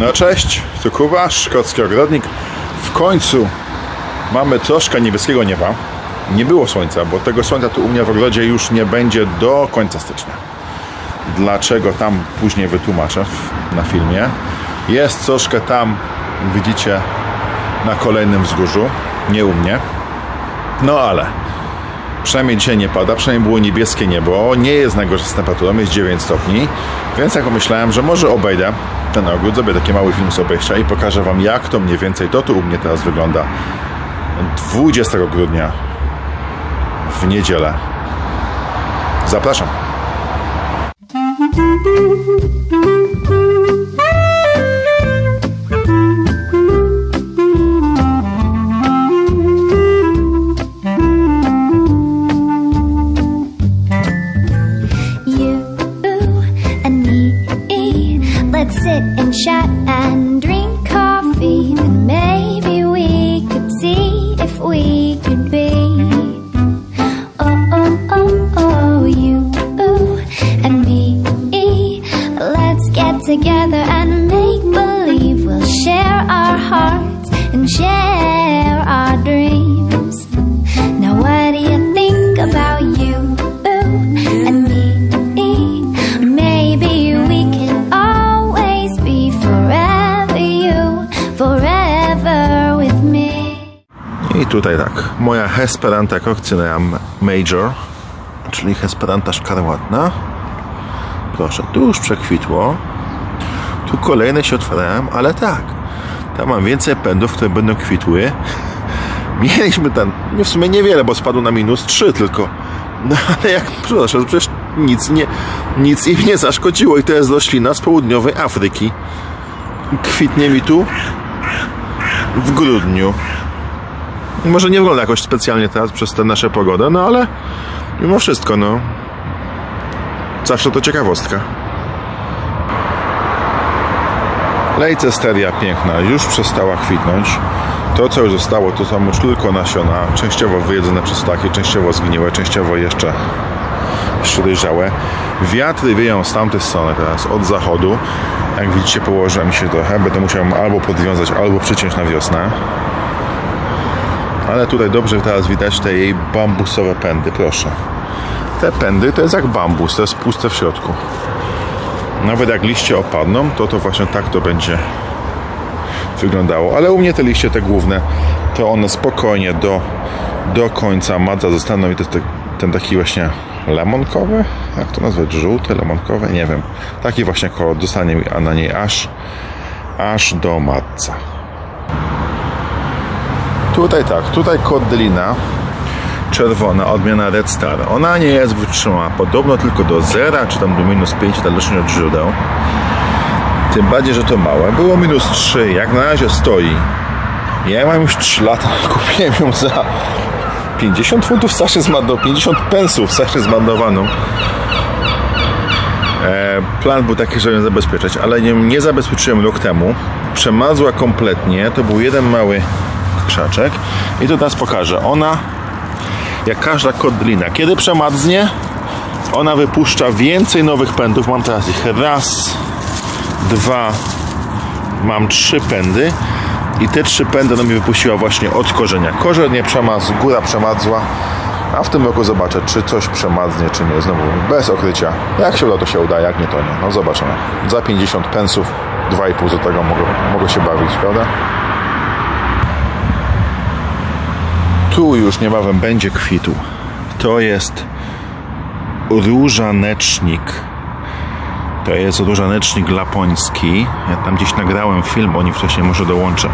No cześć, tu Kuba, szkocki ogrodnik. W końcu mamy troszkę niebieskiego nieba. Nie było słońca, bo tego słońca tu u mnie w ogrodzie już nie będzie do końca stycznia. Dlaczego tam później wytłumaczę na filmie. Jest troszkę tam, widzicie, na kolejnym wzgórzu, nie u mnie. No ale Przynajmniej dzisiaj nie pada, przynajmniej było niebieskie niebo, nie jest najgorzej z temperaturą, jest 9 stopni, więc jak pomyślałem, że może obejdę ten ogród, zrobię taki mały film z obejścia i pokażę Wam jak to mniej więcej to tu u mnie teraz wygląda 20 grudnia w niedzielę. Zapraszam. Sit and chat tutaj tak, moja Hesperanta Coccinea Major, czyli Hesperanta szkarłatna. Proszę, tu już przekwitło. Tu kolejne się otwierają, ale tak, tam mam więcej pędów, które będą kwitły. Mieliśmy tam, nie w sumie niewiele, bo spadło na minus 3 tylko. No ale jak, proszę, przecież nic, nie, nic im nie zaszkodziło i to jest roślina z południowej Afryki. Kwitnie mi tu w grudniu. Może nie wygląda jakoś specjalnie teraz przez tę nasze pogodę, no ale mimo wszystko, no. Zawsze to ciekawostka. Leicesteria piękna już przestała kwitnąć. To, co już zostało, to są już tylko nasiona, częściowo wyjedzone przez ptaki, częściowo zgniłe, częściowo jeszcze, jeszcze dojrzałe. Wiatry wieją z tamtej strony teraz, od zachodu. Jak widzicie, położyła mi się trochę. Będę musiał albo podwiązać, albo przyciąć na wiosnę. Ale tutaj dobrze teraz widać te jej bambusowe pędy, proszę. Te pędy to jest jak bambus, to jest puste w środku. Nawet jak liście opadną, to to właśnie tak to będzie wyglądało. Ale u mnie te liście, te główne, to one spokojnie do, do końca madza zostaną i to jest te- ten taki właśnie lemonkowy, jak to nazwać, żółty, lemonkowy, nie wiem. Taki właśnie kolor dostanie mi na niej aż, aż do madza. Tutaj tak, tutaj Cordelina czerwona, odmiana Red Star. Ona nie jest wytrzymała, podobno tylko do zera, czy tam do minus 5, zależnie od źródeł. Tym bardziej, że to małe. Było minus 3, jak na razie stoi. Ja mam już 3 lata, kupiłem ją za 50 funtów strasznie zmarnowaną, 50 pensów strasznie zmarnowaną. E, plan był taki, żeby ją zabezpieczać, ale nie, nie zabezpieczyłem rok temu. Przemazła kompletnie, to był jeden mały krzaczek. I to teraz pokażę. Ona, jak każda kodlina, kiedy przemadznie, ona wypuszcza więcej nowych pędów. Mam teraz ich raz, dwa, mam trzy pędy. I te trzy pędy ona mi wypuściła właśnie od korzenia. Korzeń nie przemazł, góra przemadzła. A w tym roku zobaczę, czy coś przemadznie, czy nie. Znowu bez okrycia. Jak się uda, to się uda, jak nie, to nie. No zobaczymy. Za 50 pensów, 2,5 złotego mogę, mogę się bawić, prawda? Tu już niebawem będzie kwitł. To jest różanecznik. To jest różanecznik lapoński. Ja tam gdzieś nagrałem film o nim wcześniej, może dołączę.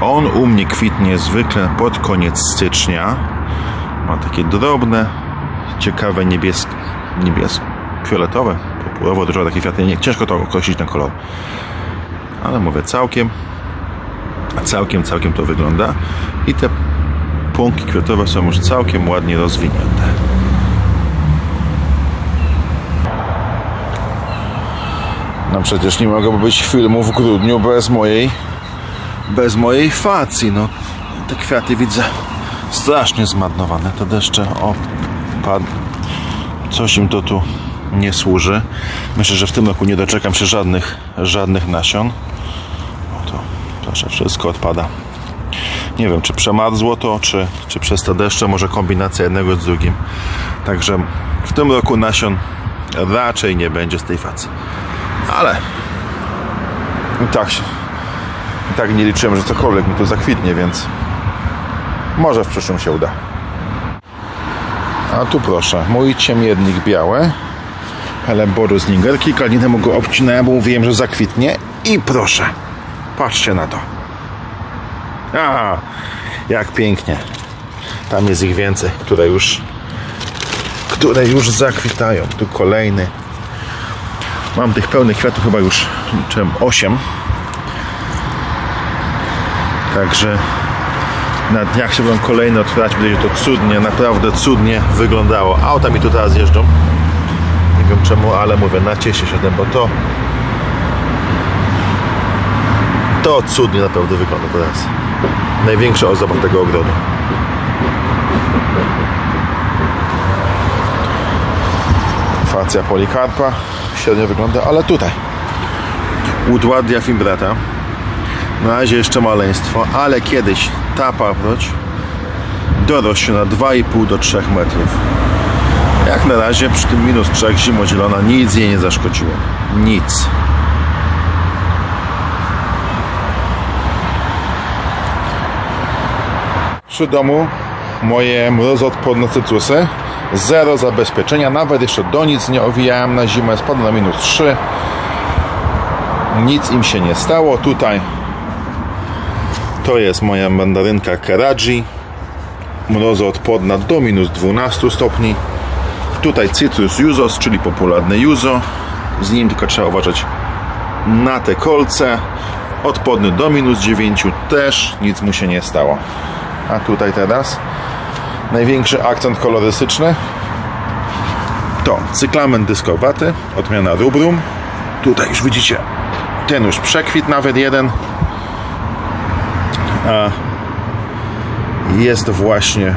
On u mnie kwitnie zwykle pod koniec stycznia. Ma takie drobne, ciekawe niebieskie, niebieskie, fioletowe, purpurowo, dużo takie kwiaty. Nie, ciężko to określić na kolor. Ale mówię całkiem, całkiem, całkiem to wygląda. I te pąki kwiatowe są już całkiem ładnie rozwinięte. No przecież nie mogłoby być filmu w grudniu bez mojej bez mojej facji. No, te kwiaty widzę strasznie zmarnowane. Te deszcze opad. Coś im to tu nie służy. Myślę, że w tym roku nie doczekam się żadnych, żadnych nasion. Proszę, wszystko odpada. Nie wiem, czy przemarzło to, czy, czy przez te deszcze, może kombinacja jednego z drugim. Także w tym roku nasion raczej nie będzie z tej facy. Ale i tak, i tak nie liczyłem, że cokolwiek mi tu zakwitnie, więc może w przyszłym się uda. A tu proszę, mój ciemiennik biały, Helleborus niger. Kilka dni temu go obcinałem, bo mówiłem, że zakwitnie. I proszę, patrzcie na to. Aha, jak pięknie. Tam jest ich więcej, które już które już zakwitają. Tu kolejny. Mam tych pełnych kwiatów chyba już liczyłem 8. Także na dniach się będą kolejne otwierać. Będzie to cudnie, naprawdę cudnie wyglądało. Auta mi tu teraz jeżdżą. Nie wiem czemu, ale mówię, nacieszę się tym, bo to to cudnie naprawdę wygląda teraz. Największa ozdoba tego ogrodu. Facja polikarpa średnio wygląda, ale tutaj Udładia fimbrata na razie jeszcze maleństwo, ale kiedyś ta paproć dorośnie na 2,5 do 3 metrów. Jak na razie przy tym minus 3 zimozielona nic jej nie zaszkodziło. Nic. Przy domu moje mrozoodporne cytrusy. Zero zabezpieczenia, nawet jeszcze do nic nie owijałem na zimę, spadło na minus 3. Nic im się nie stało. Tutaj to jest moja mandarynka Karaji. Mrozoodporna do minus 12 stopni. Tutaj Citrus Juzos, czyli popularny Juzo. Z nim tylko trzeba uważać na te kolce. Odporny do minus 9 też nic mu się nie stało. A tutaj teraz największy akcent kolorystyczny to cyklamen dyskowaty, odmiana rubrum. Tutaj już widzicie, ten już przekwit nawet jeden. A jest właśnie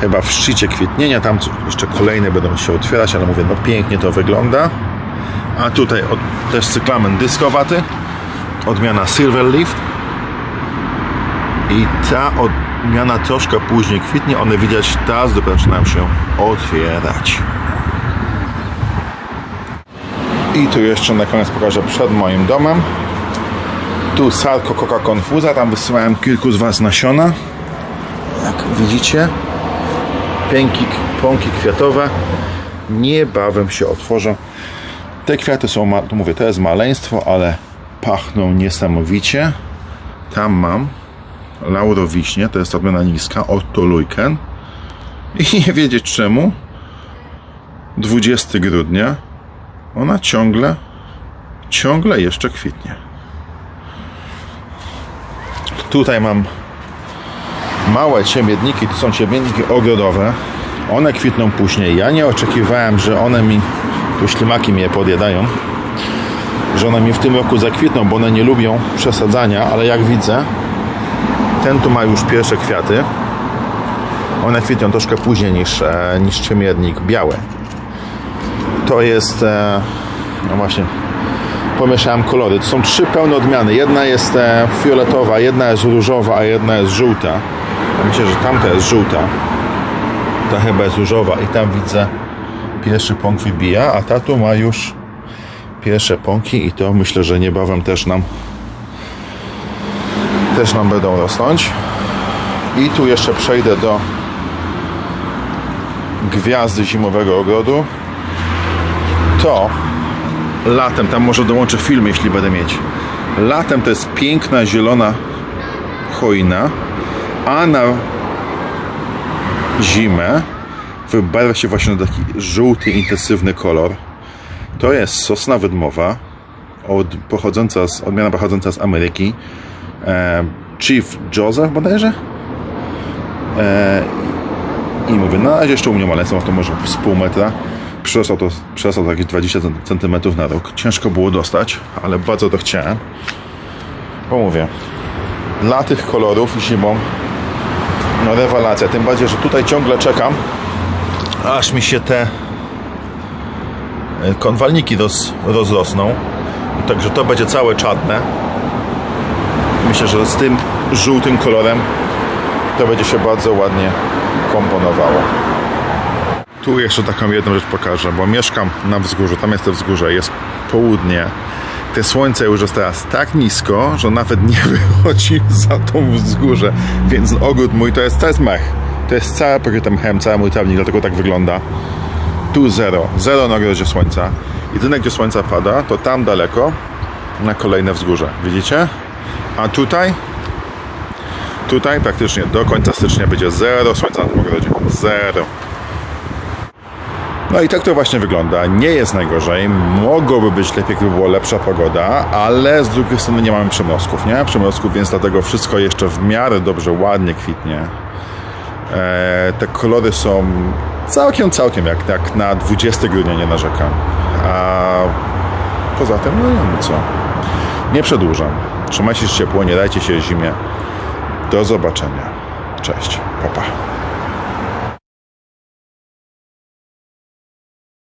chyba w szczycie kwitnienia, tam jeszcze kolejne będą się otwierać, ale mówię, no pięknie to wygląda. A tutaj od, też cyklamen dyskowaty, odmiana Silverleaf. I ta odmiana troszkę później kwitnie, one widać teraz dopiero zaczynają się otwierać. I tu jeszcze na koniec pokażę przed moim domem. Tu Sarko Coca Confusa, tam wysyłałem kilku z Was nasiona. Jak widzicie, pęki, pąki kwiatowe niebawem się otworzą. Te kwiaty są, mówię, to jest maleństwo, ale pachną niesamowicie. Tam mam laurowiśnie, to jest odmiana niska, Otto Lujken. I nie wiedzieć czemu, 20 grudnia, ona ciągle, ciągle jeszcze kwitnie. Tutaj mam małe ciemiedniki, to są ciemiedniki ogrodowe. One kwitną później. Ja nie oczekiwałem, że one mi, tu ślimaki mnie podjadają, że one mi w tym roku zakwitną, bo one nie lubią przesadzania, ale jak widzę, ten tu ma już pierwsze kwiaty. One kwitną troszkę później niż, e, niż ciemiednik biały. To jest, e, no właśnie, pomieszałem kolory. To są trzy pełne odmiany. Jedna jest e, fioletowa, jedna jest różowa, a jedna jest żółta. Myślę, że tamta jest żółta. Ta chyba jest różowa i tam widzę pierwszy pąk wybija, a ta tu ma już pierwsze pąki i to myślę, że niebawem też nam też nam będą rosnąć. I tu jeszcze przejdę do gwiazdy zimowego ogrodu. To latem, tam może dołączę film, jeśli będę mieć. Latem to jest piękna, zielona choina, a na zimę wybarwia się właśnie na taki żółty, intensywny kolor. To jest sosna wydmowa, od, pochodząca z, odmiana pochodząca z Ameryki. E, Chief Joseph bodajże? E, I mówię, na razie jeszcze u mnie maleństwo, to może z pół metra. Przerosło to, przerosło to jakieś 20 cm na rok. Ciężko było dostać, ale bardzo to chciałem. Bo mówię, dla tych kolorów zimą no rewelacja. Tym bardziej, że tutaj ciągle czekam, aż mi się te e, konwalniki roz, rozrosną. Także to będzie całe czarne. Myślę, że z tym żółtym kolorem to będzie się bardzo ładnie komponowało. Tu jeszcze taką jedną rzecz pokażę, bo mieszkam na wzgórzu, tam jest to wzgórze, jest południe. Te słońce już jest teraz tak nisko, że nawet nie wychodzi za tą wzgórze, więc ogród mój to jest, to jest mech. To jest całe pokryte mchem, cały mój trawnik, dlatego tak wygląda. Tu zero, zero na ogrodzie słońca. Jedyne, gdzie słońca pada, to tam daleko, na kolejne wzgórze. Widzicie? A tutaj Tutaj praktycznie do końca stycznia będzie zero słońca na tym ogrodzie. Zero. No i tak to właśnie wygląda. Nie jest najgorzej. Mogłoby być lepiej, gdyby była lepsza pogoda, ale z drugiej strony nie mamy przymrozków, nie? Przymrozków, więc dlatego wszystko jeszcze w miarę dobrze, ładnie kwitnie. E, te kolory są całkiem, całkiem jak, jak na 20 grudnia nie narzekam. A poza tym, no nie wiem co. Nie przedłużam. Trzymajcie się ciepło, nie dajcie się zimie. Do zobaczenia. Cześć. Papa. Pa.